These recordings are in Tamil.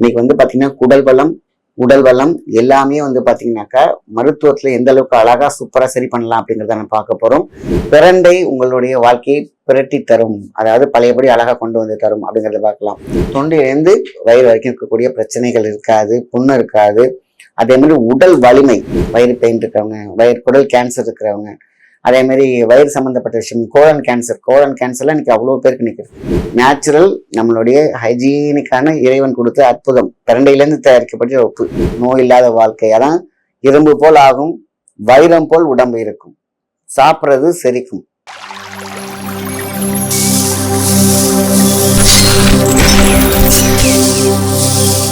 இன்னைக்கு வந்து பார்த்தீங்கன்னா குடல் பலம் உடல் வளம் எல்லாமே வந்து பார்த்தீங்கன்னாக்கா மருத்துவத்தில் எந்த அளவுக்கு அழகாக சூப்பராக சரி பண்ணலாம் அப்படிங்கிறத நம்ம பார்க்க போகிறோம் பிரண்டை உங்களுடைய வாழ்க்கையை பிரட்டி தரும். அதாவது பழையபடி அழகாக கொண்டு வந்து தரும் அப்படிங்கிறத பார்க்கலாம். தொண்டையிலேருந்து வயிறு வரைக்கும் இருக்கக்கூடிய பிரச்சனைகள் இருக்காது புண்ணு இருக்காது. அதே மாதிரி உடல் வலிமை வயிறு பெயின் இருக்கிறவங்க வயிறு குடல் கேன்சர் இருக்கிறவங்க அதே மாதிரி வயிறு சம்பந்தப்பட்ட விஷயம் கோலன் கேன்சர் கோலன் கேன்சர்லாம் இன்னைக்கு அவ்வளோ பேருக்கு நிற்குது நேச்சுரல் நம்மளுடைய ஹைஜீனிக்கான இறைவன் கொடுத்த அற்புதம். பிரண்டையிலேருந்து தயாரிக்கப்பட்ட உப்பு. நோய் இல்லாத வாழ்க்கை அதான் இரும்பு போல் ஆகும் வைரம் போல் உடம்பு இருக்கும். சாப்பிட்றது செரிக்கும். நீங்கள்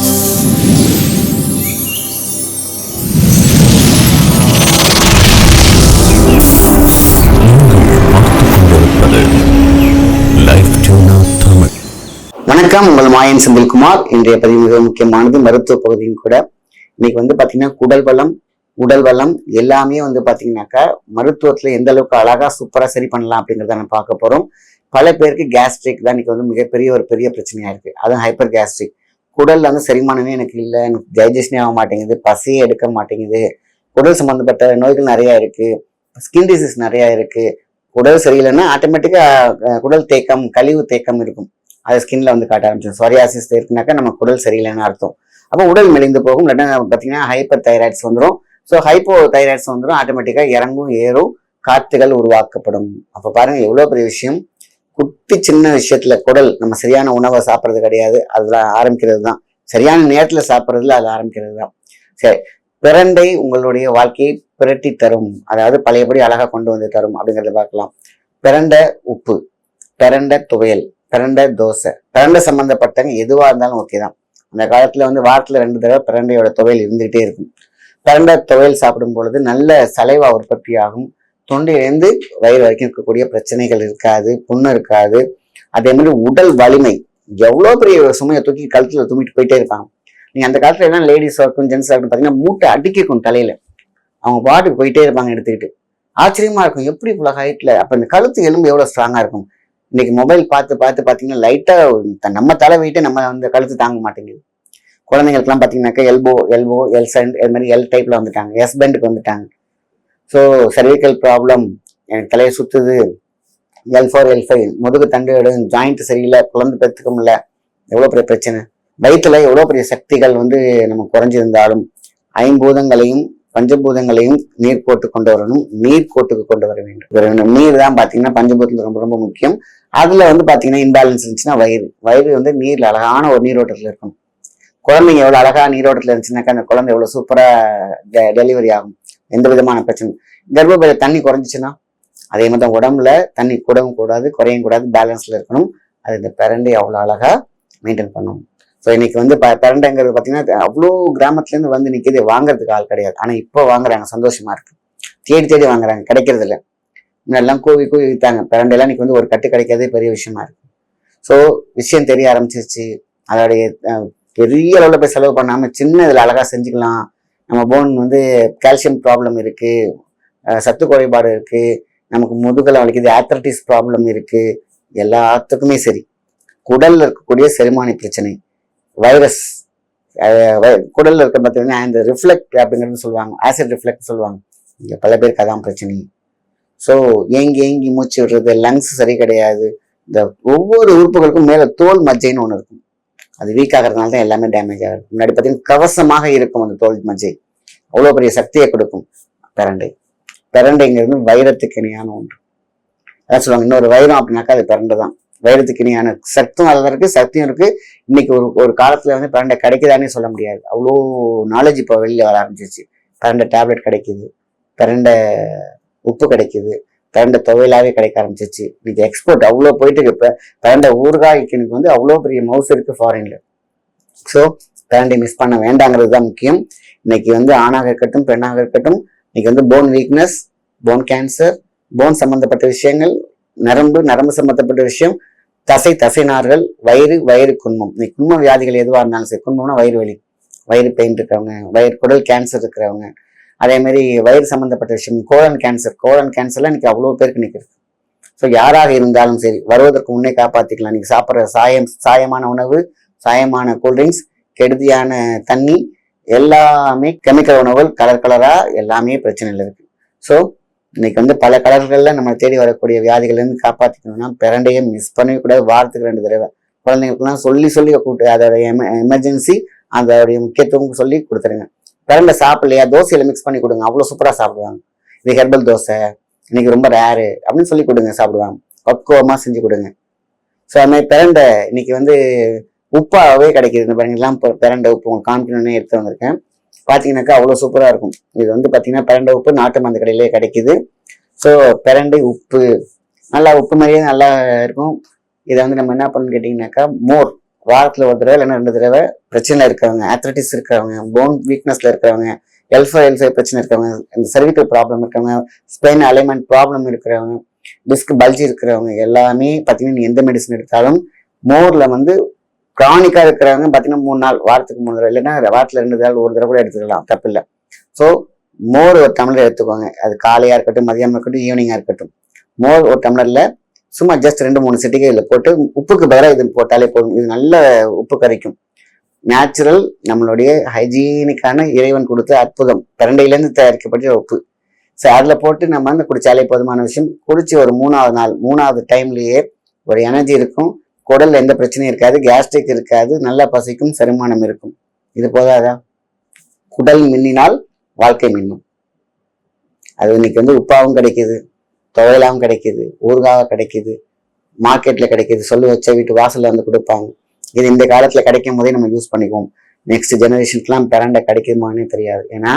வணக்கம். உங்கள் மாயன் செந்தில்குமார். இன்றைய பதிவு மிக முக்கியமானது மருத்துவ பகுதியும் கூட. இன்னைக்கு வந்து பாத்தீங்கன்னா குடல் வளம் உடல் வளம் எல்லாமே வந்து பாத்தீங்கன்னாக்கா மருத்துவத்துல எந்த அளவுக்கு அழகா சூப்பரா சரி பண்ணலாம் அப்படிங்கிறத நம்ம பார்க்க போறோம். பல பேருக்கு கேஸ்ட்ரிக் தான் இன்னைக்கு வந்து மிகப்பெரிய ஒரு பெரிய பிரச்சனையா இருக்கு. அதுவும் ஹைப்பர் கேஸ்ட்ரிக் குடல்ல வந்து செரிமானமே எனக்கு இல்லை. எனக்கு டைஜஷனே ஆக மாட்டேங்குது. பசியே எடுக்க மாட்டேங்குது. குடல் சம்பந்தப்பட்ட நோய்கள் நிறைய இருக்கு. ஸ்கின் டிசீஸ் நிறைய இருக்கு. குடல் சரியில்லைன்னா ஆட்டோமேட்டிக்காக குடல் தேக்கம் கழிவு தேக்கம் இருக்கும். அது ஸ்கின்ல வந்து காட்ட ஆரம்பிச்சிடும் சொரியாசிஸ் இருக்குனாக்கா நம்ம குடல் சரியில்லைன்னு அர்த்தம். அப்போ உடல் மெலிந்து போகும் இல்லைன்னா பார்த்தீங்கன்னா ஹைப்பர் தைராய்ட்ஸ் வந்துடும் ஸோ ஹைப்போ தைராய்ட்ஸ் வந்துடும் ஆட்டோமேட்டிக்காக இறங்கும் ஏறும் காற்றுகள் உருவாக்கப்படும். அப்போ பாருங்கள் எவ்வளோ பெரிய விஷயம். குட்டி சின்ன விஷயத்துல குடல் நம்ம சரியான உணவை சாப்பிட்றது கிடையாது. அதில் ஆரம்பிக்கிறது தான். சரியான நேரத்தில் சாப்பிட்றதுல அது ஆரம்பிக்கிறது தான். சரி பிறண்டை உங்களுடைய வாழ்க்கையை பிரட்டி தரும். அதாவது பழையபடி அழகாக கொண்டு வந்து தரும் அப்படிங்கிறத பார்க்கலாம். பிறண்ட உப்பு பிறண்ட துவையல். பிரண்டை தோசை. பிரண்டை சம்மந்தப்பட்டவங்க எதுவாக இருந்தாலும் ஓகே தான். அந்த காலத்தில் வந்து வாரத்தில் ரெண்டு தடவை பிரண்டையோட துவையல் இருந்துகிட்டே இருக்கும். பிரண்டை துவையல் சாப்பிடும் பொழுது நல்ல சலைவா உற்பத்தி ஆகும். தொண்டையிலேருந்து வயிறு வரைக்கும் இருக்கக்கூடிய பிரச்சனைகள் இருக்காது புண்ணு இருக்காது. அதே மாதிரி உடல் வலிமை. எவ்வளோ பெரிய சுமையை தூக்கி கழுத்தில் தூக்கிட்டு போயிட்டே இருப்பாங்க. நீங்கள் அந்த காலத்தில் எல்லாம் லேடிஸ் இருக்கும் ஜென்ஸ் ஆகட்டும் பார்த்தீங்கன்னா மூட்டை அடிக்கிக்கும் தலையில். அவங்க பாட்டுக்கு போயிட்டே இருப்பாங்க எடுத்துக்கிட்டு. ஆச்சரியமாக இருக்கும். எப்படி இவ்வளோ ஹைட்டில் அப்போ இந்த கழுத்து எலும்பு எவ்வளோ ஸ்ட்ராங்காக இருக்கும்? இன்னைக்கு மொபைல் பார்த்து பார்த்து பார்த்தீங்கன்னா லைட்டாக நம்ம தலை வெயிட்டு நம்ம அந்த கழுத்து தாங்க மாட்டேங்குது. குழந்தைங்களுக்குலாம் பார்த்தீங்கன்னாக்கா எல்போ எல்போ எல் சைண்ட் இது மாதிரி எல் டைப்பில் வந்துட்டாங்க. எஸ் பெண்டுக்கு வந்துட்டாங்க. ஸோ சர்விக்கல் ப்ராப்ளம் எனக்கு தலையை சுற்றுது எல் ஃபோர் எல் ஃபைவ் முதுகு தண்டு ஜாயிண்ட் சரியில்லை குழந்தை பெற்றுக்க முடியல. எவ்வளோ பெரிய பிரச்சனை? வயிற்றில் எவ்வளோ பெரிய சக்திகள் வந்து நம்ம குறைஞ்சிருந்தாலும் ஐம்பூதங்களையும் பஞ்சபூதங்களையும் நீர் போட்டு கொண்டு வரணும். நீர் கோட்டுக்கு கொண்டு வர வேண்டும். நீர் தான் பார்த்தீங்கன்னா பஞ்சபூதத்தில் ரொம்ப ரொம்ப முக்கியம். அதுல வந்து பார்த்தீங்கன்னா இன்பேலன்ஸ் இருந்துச்சுன்னா வயிறு. வயிறு வந்து நீர்ல அழகான ஒரு நீரோட்டத்தில் இருக்கணும். குழந்தைங்க எவ்வளோ அழகா நீரோட்டத்தில் இருந்துச்சுனாக்கா அந்த குழந்தை எவ்வளோ சூப்பரா டெலிவரி ஆகும். எந்த விதமான பிரச்சனை கர்ப்பப்பையில தண்ணி குறைஞ்சிச்சுன்னா அதே மாதிரி தான் உடம்புல தண்ணி கூடவும் கூடாது குறையும் கூடாது பேலன்ஸ்ல இருக்கணும். அது இந்த பிரண்டை அவ்வளோ அழகா மெயின்டைன் பண்ணணும் ஸோ இன்னைக்கு வந்து ப பிரண்டைங்கிறது பார்த்தீங்கன்னா அவ்வளோ கிராமத்துலேருந்து வந்து நிற்கிது வாங்குறதுக்கு ஆள் கிடையாது. ஆனால் இப்போ வாங்குறாங்க. சந்தோஷமா இருக்கு. தேடி தேடி வாங்குறாங்க. கிடைக்கிறது இல்லை. முன்னெல்லாம் கூவி கூவி விற்றாங்க பிரண்டையெல்லாம் இன்னைக்கு வந்து ஒரு கட்டு கிடைக்கிறதே பெரிய விஷயமா இருக்கு. ஸோ விஷயம் தெரிய ஆரம்பிச்சிருச்சு. அதோடைய பெரிய அளவில் போய் செலவு பண்ணாமல் சின்ன இதில் அழகாக செஞ்சுக்கலாம். நம்ம போன் வந்து கால்சியம் ப்ராப்ளம் இருக்குது சத்து குறைபாடு இருக்குது நமக்கு முதுகலை வலிக்குது. ஆத்தரட்டிஸ் ப்ராப்ளம் இருக்குது எல்லாத்துக்குமே சரி. குடலில் இருக்கக்கூடிய செரிமானி பிரச்சனை. வைரஸ் குடலில் இருக்க பார்த்தீங்கன்னா இந்த ரிஃப்ளெக்ட் அப்படிங்கிறது சொல்லுவாங்க. ஆசிட் ரிஃப்ளெக்ட் சொல்லுவாங்க. இங்கே பல பேருக்கு அதான் பிரச்சனை. ஸோ ஏங்கி ஏங்கி மூச்சு விடுறது லங்ஸ் சரி கிடையாது. இந்த ஒவ்வொரு உறுப்புகளுக்கும் மேலே தோல் மஜ்ஜைன்னு ஒன்று இருக்கும். அது வீக் ஆகிறதுனால தான் எல்லாமே டேமேஜ் ஆகும் முன்னாடி பார்த்தீங்கன்னா கவசமாக இருக்கும் அந்த தோல் மஜ்ஜை. அவ்வளோ பெரிய சக்தியை கொடுக்கும் பிரண்டை. பிரண்டைங்கிறது வைரத்துக்கு இணையான ஒன்று. அதான் சொல்லுவாங்க இன்னொரு வைரம் அப்படின்னாக்கா அது பிரண்டை தான். வைரத்துக்கு இணையான சக்தும் அதில் இருக்கு சக்தியும் இருக்கு. இன்னைக்கு ஒரு ஒரு காலத்துல வந்து பிரண்டை கிடைக்குதானே சொல்ல முடியாது. அவ்வளோ நாலேஜ் இப்போ வெளியில் வர ஆரம்பிச்சிச்சு பிரண்டை டேப்லெட் கிடைக்குது. பிரண்டை உப்பு கிடைக்குது. பிரண்டை துவையிலாவே கிடைக்க ஆரம்பிச்சிச்சு இன்னைக்கு எக்ஸ்போர்ட் அவ்வளோ போயிட்டு இருக்கு இப்போ பிரண்டை ஊறுகாய்க்கு எனக்கு வந்து அவ்வளோ பெரிய மவுஸ் இருக்கு ஃபாரின்ல ஸோ பிரண்டை மிஸ் பண்ண வேண்டாங்கிறது தான் முக்கியம். இன்னைக்கு வந்து ஆணாக இருக்கட்டும் பெண்ணாக இருக்கட்டும் இன்னைக்கு வந்து bone weakness bone cancer bone சம்பந்தப்பட்ட விஷயங்கள் நரம்பு நரம்பு சம்பந்தப்பட்ட விஷயம் தசை தசைநார்கள் வயிறு வயிறு குன்மம் இன்னைக்கு குன்ம வியாதிகள் எதுவாக இருந்தாலும் சரி குன்மம்னா வயிறு வலி. வயிறு பெயின் இருக்கிறவங்க வயிறு குடல் கேன்சர் இருக்கிறவங்க அதே மாதிரி வயிறு சம்பந்தப்பட்ட விஷயம் கோலன் கேன்சர் கோலன் கேன்சர்லாம் இன்னைக்கு அவ்வளோ பேருக்கு நிற்கிறது ஸோ யாராக இருந்தாலும் சரி வருவதற்கு முன்னே காப்பாற்றிக்கலாம் இன்னைக்கு சாப்பிட்ற சாயம் சாயமான உணவு சாயமான கூல்ட்ரிங்க்ஸ் கெடுதியான தண்ணி எல்லாமே கெமிக்கல் உணவுகள் கலர் கலராக எல்லாமே பிரச்சனையில் இருக்குது ஸோ இன்னைக்கு வந்து பல கலர்களில் நம்ம தேடி வரக்கூடிய வியாதிகள்லேருந்து காப்பாற்றிக்கணும்னா காப்பாத்திக்கணும்னா பிரண்டையை மிஸ் பண்ணவே கூடாது. வாரத்துக்கு ரெண்டு தடவை. குழந்தைங்களுக்குலாம் சொல்லி சொல்லி கூட்டு எம எமர்ஜென்சி அதோடைய முக்கியத்துவம் சொல்லி கொடுத்துருங்க. பிரண்டை சாப்பிடலையா? தோசையில மிக்ஸ் பண்ணி கொடுங்க. அவ்வளோ சூப்பராக சாப்பிடுவாங்க. இது ஹெர்பல் தோசை. இன்னைக்கு ரொம்ப ரேரு அப்படின்னு சொல்லி கொடுங்க சாப்பிடுவாங்க. பக்குவமா செஞ்சு கொடுங்க. ஸோ அது மாதிரி பிரண்டை இன்னைக்கு வந்து உப்பாகவே கிடைக்கிது. இந்த பாருங்கலாம் இப்போ பிரண்டை உப்பு. உங்களுக்கு காமிக்கணும்னு எடுத்து வந்திருக்கேன். பார்த்தீங்கன்னாக்கா அவ்வளோ சூப்பராக இருக்கும். இது வந்து பார்த்தீங்கன்னா பிரண்டை உப்பு நாட்டு மருந்து கடையிலே கிடைக்குது. ஸோ பிரண்டை உப்பு. நல்லா உப்பு மாதிரியே நல்லா இருக்கும். இதை வந்து நம்ம என்ன பண்ணணும்னு கேட்டிங்கனாக்கா மோர். வாரத்தில் ஒரு தடவை இல்லைன்னா ரெண்டு தடவை பிரச்சனை இருக்கிறவங்க ஆத்லட்டிஸ் இருக்கிறவங்க போன் வீக்னஸில் இருக்கிறவங்க எல்ஃபை எல்ஃபை பிரச்சனை இருக்கிறவங்க இந்த சர்விக்கல் ப்ராப்ளம் இருக்கிறவங்க ஸ்பெயின் அலைன்மெண்ட் ப்ராப்ளம் இருக்கிறவங்க டிஸ்க் பல்ஜி இருக்கிறவங்க எல்லாமே பார்த்தீங்கன்னா நீ எந்த மெடிசன் எடுத்தாலும் மோரில் வந்து க்ரானிக்காக இருக்கிறவங்க பார்த்தீங்கன்னா மூணு நாள் வாரத்துக்கு மூணு தடவை. இல்லைன்னா வாரத்தில் ரெண்டு தடவை ஒரு தடவை கூட எடுத்துக்கலாம் தப்பில்லை ஸோ மோர் ஒரு டம்ளர் எடுத்துக்கோங்க. அது காலையாக இருக்கட்டும் மதியமா இருக்கட்டும் ஈவினிங்காக இருக்கட்டும். மோர் ஒரு டம்ளரில் சும்மா ஜஸ்ட் ரெண்டு மூணு சிட்டிகை இதில் போட்டு உப்புக்கு பதிலாக இது போட்டாலே போதும். இது நல்ல உப்பு கரைக்கும். நேச்சுரல் நம்மளுடைய ஹைஜீனிக்கான இறைவன் கொடுத்த அற்புதம். பிரண்டையிலேருந்து தயாரிக்கப்பட்ட உப்பு. ஸோ அதில் போட்டு நம்ம வந்து குடித்தாலே போதுமான விஷயம். குடிச்சு ஒரு மூணாவது நாள் மூணாவது டைம்லேயே ஒரு எனர்ஜி இருக்கும். குடலில் எந்த பிரச்சனையும் இருக்காது. கேஸ்ட்ரிக் இருக்காது. நல்லா பசிக்கும். செரிமானம் இருக்கும். இது போதாதா? குடல் மின்னினால் வாழ்க்கை மின்னும். அது இன்னைக்கு வந்து உப்பாவும் கிடைக்குது. துவையலாவும் கிடைக்குது ஊறுகாக கிடைக்குது மார்க்கெட்ல கிடைக்குது சொல்லி வச்ச வீட்டு வாசல்ல வந்து கொடுப்பாங்க. இது இந்த காலத்துல கிடைக்கும் போதே நம்ம யூஸ் பண்ணிக்குவோம். நெக்ஸ்ட் ஜெனரேஷனுக்குலாம் பிறண்டை கிடைக்குமானே தெரியாது. ஏன்னா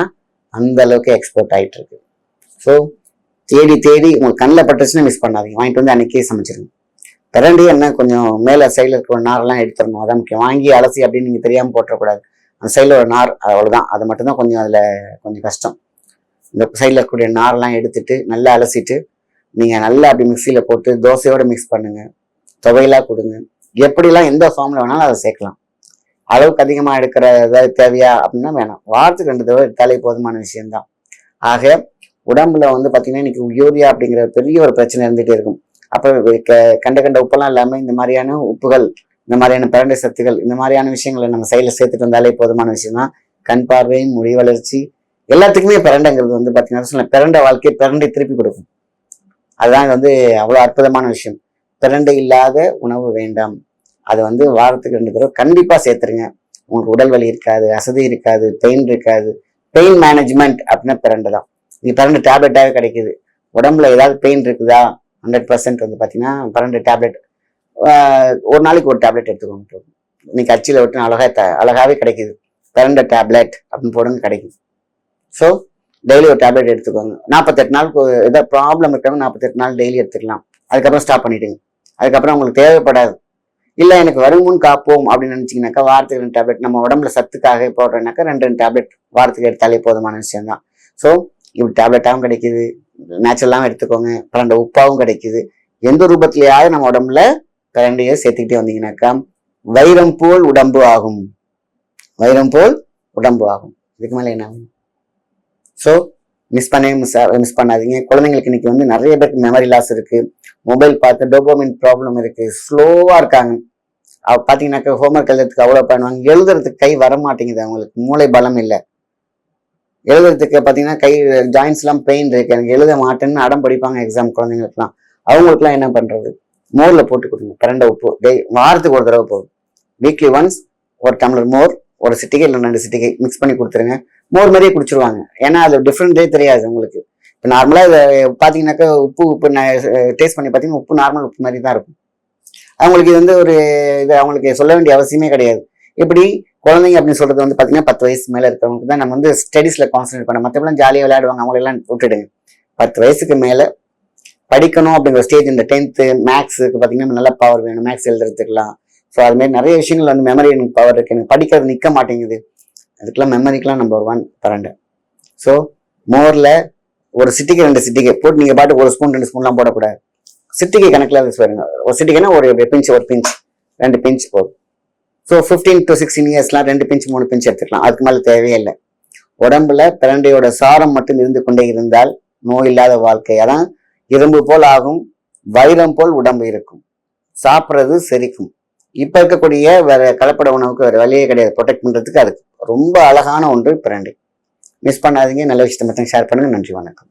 அந்த அளவுக்கு எக்ஸ்போர்ட் ஆகிட்டு இருக்கு ஸோ தேடி தேடி உங்களுக்கு கண்ணில் பட்டுச்சுன்னா மிஸ் பண்ணாதீங்க. வாங்கிட்டு வந்து அன்னைக்கே சமைச்சிருங்க. பிறண்டி என்ன கொஞ்சம் மேலே சைடில் இருக்க ஒரு எடுத்துடணும். அதான் முக்கியம். வாங்கி அலசி அப்படின்னு நீங்கள் தெரியாமல் போட்டுறக்கூடாது. அந்த சைடில் ஒரு நார் அவ்வளோதான் அது மட்டும்தான் கொஞ்சம் அதில் கொஞ்சம் கஷ்டம். இந்த சைடில் இருக்கக்கூடிய நார்லாம் எடுத்துட்டு நல்லா அலசிட்டு நீங்கள் நல்லா அப்படி மிக்சியில் போட்டு தோசையோட மிக்ஸ் பண்ணுங்க. துவையெல்லாம் கொடுங்க. எப்படிலாம் எந்த ஃபார்மில் வேணாலும் அதை சேர்க்கலாம். அளவுக்கு அதிகமாக எடுக்கிற ஏதாவது தேவையா அப்படின்னா வேணாம். வாரத்துக்கு ரெண்டு தடவை எடுத்தாலே போதுமான விஷயம்தான். ஆக உடம்புல வந்து பார்த்தீங்கன்னா இன்னைக்கு யூரியா அப்படிங்கிற பெரிய ஒரு பிரச்சனை இருந்துகிட்டே இருக்கும். அப்போ க- கண்ட கண்ட உப்பெல்லாம் இல்லாமல் இந்த மாதிரியான உப்புகள் இந்த மாதிரியான பிரண்டை சத்துக்கள் இந்த மாதிரியான விஷயங்களை நம்ம சைடில் சேர்த்துட்டு வந்தாலே போதுமான விஷயம் தான் கண் பார்வை முடி வளர்ச்சி எல்லாத்துக்குமே பிரண்டைங்கிறது வந்து பார்த்தீங்கன்னா சொல்ல பிரண்டை வாழ்க்கையை பிரண்டை திருப்பி கொடுக்கும். அதுதான் இது வந்து அவ்வளோ அற்புதமான விஷயம். பிரண்டை இல்லாத உணவு வேண்டாம். அது வந்து வாரத்துக்கு ரெண்டு தடவை கண்டிப்பாக சேர்த்துருங்க. உங்களுக்கு உடல் வலி இருக்காது அசதி இருக்காது பெயின் இருக்காது. பெயின் மேனேஜ்மெண்ட் அப்படின்னா பிரண்டை தான் இது பிரண்டை டேப்லெட்டாகவே கிடைக்குது. உடம்புல ஏதாவது பெயின் இருக்குதா? ஹண்ட்ரட் பர்சன்ட் வந்து பார்த்தீங்கன்னா பன்னெண்டு டேப்லெட் ஒரு நாளைக்கு ஒரு டேப்லெட் எடுத்துக்கோங்க போதும். இன்னைக்கு அச்சியில் விட்டு அழகாக த- அழகாகவே கிடைக்குது. பிறண்ட டேப்லெட் அப்படின்னு போடுங்க கிடைக்கும் ஸோ டெய்லி ஒரு டேப்லெட் எடுத்துக்கோங்க. நாற்பத்தெட்டு நாள் ஏதாவது ப்ராப்ளம் இருக்கிறவங்க நாற்பத்தெட்டு நாள் டெய்லி எடுத்துக்கலாம். அதுக்கப்புறம் ஸ்டாப் பண்ணிவிடுங்க அதுக்கப்புறம் உங்களுக்கு தேவைப்படாது. இல்லை எனக்கு வருமுன் காப்போம் அப்படின்னு நினச்சிங்கனாக்கா வாரத்துக்கு ரெண்டு டேப்லெட் நம்ம உடம்புல சத்துக்காக போடுறேனாக்கா ரெண்டு ரெண்டு டேப்லெட் வாரத்துக்கு எடுத்தாலே போதுமான விஷயம் தான். ஸோ இப்படி டேப்லெட்டாகவும் கிடைக்குது. நேச்சுரலாகவும் எடுத்துக்கோங்க. பன்னெண்டு உப்பாகவும் கிடைக்குது. எந்த ரூபத்திலேயாவது நம்ம உடம்புல கரண்டியை சேர்த்துக்கிட்டே வந்தீங்கன்னாக்கா வைரம் போல் உடம்பு ஆகும். வைரம் போல் உடம்பு ஆகும். இதுக்கு மேலே என்ன ஆகும்? ஸோ மிஸ் பண்ணவே மிஸ் மிஸ் பண்ணாதீங்க. குழந்தைங்களுக்கு இன்னைக்கு வந்து நிறைய பேருக்கு மெமரி லாஸ் இருக்கு. மொபைல் பார்த்து டோபோமின் ப்ராப்ளம் இருக்கு. ஸ்லோவாக இருக்காங்க. பார்த்தீங்கன்னாக்கா ஹோம்ஒர்க் எழுதுறதுக்கு அவ்வளோ பண்ணுவாங்க. எழுதுறதுக்கு கை வர மாட்டேங்குது அவங்களுக்கு. மூளை பலம் இல்லை. எழுதுறதுக்கு பார்த்தீங்கன்னா கை ஜாயின்ஸ்லாம் பெயின் இருக்கு. எனக்கு எழுத மாட்டேன்னு அடம் படிப்பாங்க எக்ஸாம் குழந்தைங்களுக்குலாம் அவங்களுக்குலாம் என்ன பண்ணுறது மோரில் போட்டு கொடுங்க. பிறண்ட உப்பு. டெய் வாரத்துக்கு ஒரு தடவை போதும். வீக்லி ஒன்ஸ் ஒரு டம்ளர் மோர் ஒரு சிட்டிகை இல்லை ரெண்டு சிட்டிகை. மிக்ஸ் பண்ணி கொடுத்துருங்க. மோர் மாதிரியே குடிச்சிருவாங்க. ஏன்னா அது டிஃப்ரெண்டே தெரியாது உங்களுக்கு. இப்போ நார்மலாக இதை பார்த்தீங்கன்னாக்கா உப்பு உப்பு டேஸ்ட் பண்ணி பார்த்தீங்கன்னா உப்பு நார்மல் உப்பு மாதிரி தான் இருக்கும். அவங்களுக்கு இது வந்து ஒரு இது அவங்களுக்கு சொல்ல வேண்டிய அவசியமே கிடையாது. இப்படி குழந்தைங்க அப்படின்னு சொல்றது வந்து பார்த்தீங்கன்னா பத்து வயசு மேலே இருக்கிறவங்களுக்கு தான் நம்ம வந்து ஸ்டடீஸில் கான்சன்ட்ரேட் பண்ண மற்றபடிலாம் ஜாலியாக விளையாடுவாங்க அவங்களெல்லாம் விட்டுடுங்க. பத்து வயசுக்கு மேலே படிக்கணும் அப்படிங்கிற ஸ்டேஜ் இந்த டென்த்து மேக்ஸுக்கு பார்த்தீங்கன்னா நல்ல பவர் வேணும். மேக்ஸ் எழுதுறதுக்குலாம் ஸோ அது மாதிரி நிறைய விஷயங்கள் வந்து மெமரி எனக்கு பவர் இருக்கு. எனக்கு படிக்கிறது நிற்க மாட்டேங்குது. அதுக்கெல்லாம் மெமரிக்கெலாம் நம்பர் ஒன் பரண்டை ஸோ மோரில் ஒரு சிட்டிக்கு ரெண்டு சிட்டிக்கு போட்டு நீங்கள் பாட்டு ஒரு ஸ்பூன் ரெண்டு ஸ்பூன்லாம் போடக்கூடாது. சிட்டிக்கு கணக்கில் வருங்க ஒரு சிட்டிக்குன்னா ஒரு பிஞ்ச் ஒரு பிஞ்ச் ரெண்டு பிஞ்ச் போதும். ஸோ ஃபிஃப்டீன் டு சிக்ஸ்டீன் இயர்ஸ்லாம் ரெண்டு பிஞ்ச் மூணு பிஞ்ச் எடுத்துக்கலாம். அதுக்கு மேலே தேவையே இல்லை. உடம்புல பிரண்டையோட சாரம் மட்டும் இருந்து கொண்டே இருந்தால் நோய் இல்லாத வாழ்க்கை. அதான் இரும்பு போல் ஆகும் வைரம் போல் உடம்பு இருக்கும். சாப்பிட்றது செரிக்கும். இப்போ இருக்கக்கூடிய வேற கலப்பட உணவுக்கு வேற வழியே கிடையாது. ப்ரொடெக்ட் பண்ணுறதுக்கு அதுக்கு. ரொம்ப அழகான ஒன்று பிரண்டை மிஸ் பண்ணாதீங்க. நல்ல விஷயத்தை மட்டும் ஷேர் பண்ணுங்கள் நன்றி வணக்கம்.